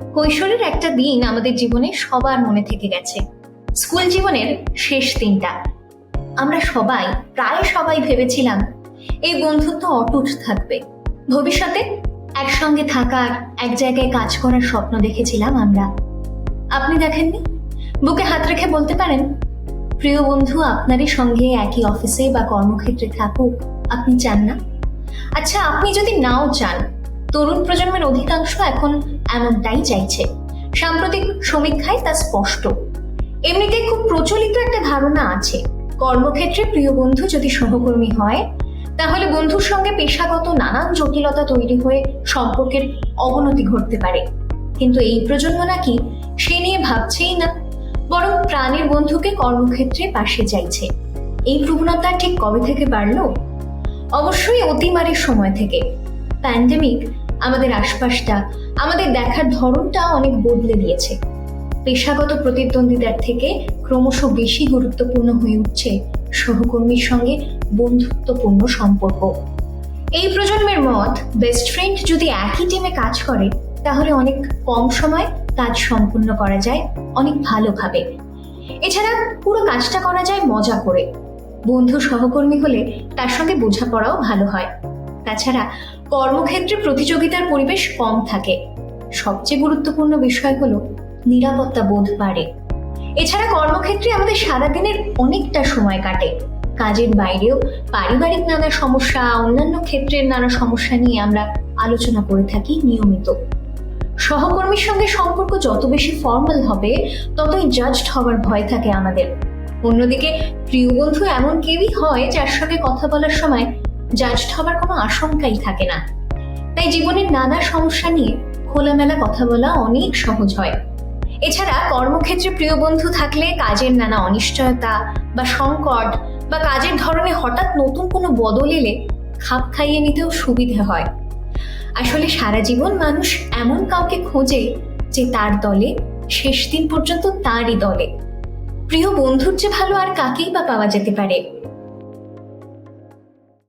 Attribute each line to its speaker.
Speaker 1: কৈশোরের একটা দিন আমাদের জীবনে সবার মনে থেকে গেছে। স্কুল জীবনের শেষ দিনটা। আমরা সবাই, প্রায় সবাই ভেবেছিলাম, এই বন্ধুত্ব অটুট থাকবে। ভবিষ্যতে একসঙ্গে থাকার, এক জায়গায় কাজ করার স্বপ্ন দেখেছিলাম আমরা। আপনি দেখেননি? বুকে হাত রেখে বলতে পারেন, প্রিয় বন্ধু, আপনারই সঙ্গে একই অফিসে বা কর্মক্ষেত্রে থাকুক, আপনি চান না? আচ্ছা আপনি যদি নাও চান তরুণ প্রজন্মের অধিকাংশ এখন এমনটাই চাইছে। সাম্প্রতিক সমীক্ষায় তা স্পষ্ট। এমনিতে খুব প্রচলিত একটা ধারণা আছে, কর্মক্ষেত্রে প্রিয় বন্ধু যদি সহকর্মী হয়, তাহলে বন্ধুর সঙ্গে পেশাগত নানান জটিলতা তৈরি হয়ে সম্পর্কের অবনতি ঘটতে পারে। কিন্তু এই প্রজন্ম নাকি সে নিয়ে ভাবছেই না, বরং প্রাণের বন্ধুকে কর্মক্ষেত্রে পাশে চাইছে। এই প্রবণতা ঠিক কবে থেকে বাড়লো? অবশ্যই অতিমারের সময় থেকে। প্যান্ডেমিক আমাদের আশপাশটা, আমাদের দেখার ধরনটা অনেক বদলে দিয়েছে। পেশাগত প্রতিদ্বন্দ্বিতার থেকে ক্রমশ বেশি গুরুত্বপূর্ণ হয়ে উঠছে সহকর্মীর সঙ্গে বন্ধুত্বপূর্ণ সম্পর্ক। এই প্রজন্মের মত বেস্ট ফ্রেন্ড যদি একই টিমে কাজ করে, তাহলে অনেক কম সময় কাজ সম্পূর্ণ করা যায় অনেক ভালোভাবে। এছাড়া পুরো কাজটা করা যায় মজা করে। বন্ধু সহকর্মী হলে তার সঙ্গে বোঝাপড়াও ভালো হয়। তাছাড়া কর্মক্ষেত্রে প্রতিযোগিতার পরিবেশ কম থাকে। সবচেয়ে গুরুত্বপূর্ণ বিষয় হলো নিরাপত্তা বোধ বাড়ে। এছাড়া কর্মক্ষেত্রে আমাদের সারাদিনের অনেকটা সময় কাটে। কাজের বাইরেও পারিবারিক নানা সমস্যা, অন্যান্য ক্ষেত্রের নানা সমস্যা নিয়ে আমরা আলোচনা করে থাকি নিয়মিত। সহকর্মীর সঙ্গে সম্পর্ক যত বেশি ফর্মাল হবে, ততই জাজড হওয়ার ভয় থাকে আমাদের। অন্যদিকে প্রিয় বন্ধু এমন কেউই হয় যার সঙ্গে কথা বলার সময় জাজড হবার কোনো আশঙ্কাই থাকে না। তাই জীবনের নানা সমস্যা নিয়ে খোলামেলা কথা বলা অনেক সহজ হয়। এছাড়া কর্মক্ষেত্রে প্রিয় বন্ধু থাকলে কাজের নানা অনিশ্চয়তা বা সংকট বা কাজের ধরনে হঠাৎ নতুন কোনো বদল এলে খাপ খাইয়ে নিতেও সুবিধে হয়। আসলে সারা জীবন মানুষ এমন কাউকে খোঁজে যে তার দলে, শেষ দিন পর্যন্ত তারই দলে। প্রিয় বন্ধুর যে ভালো আর কাকেই বা পাওয়া যেতে পারে?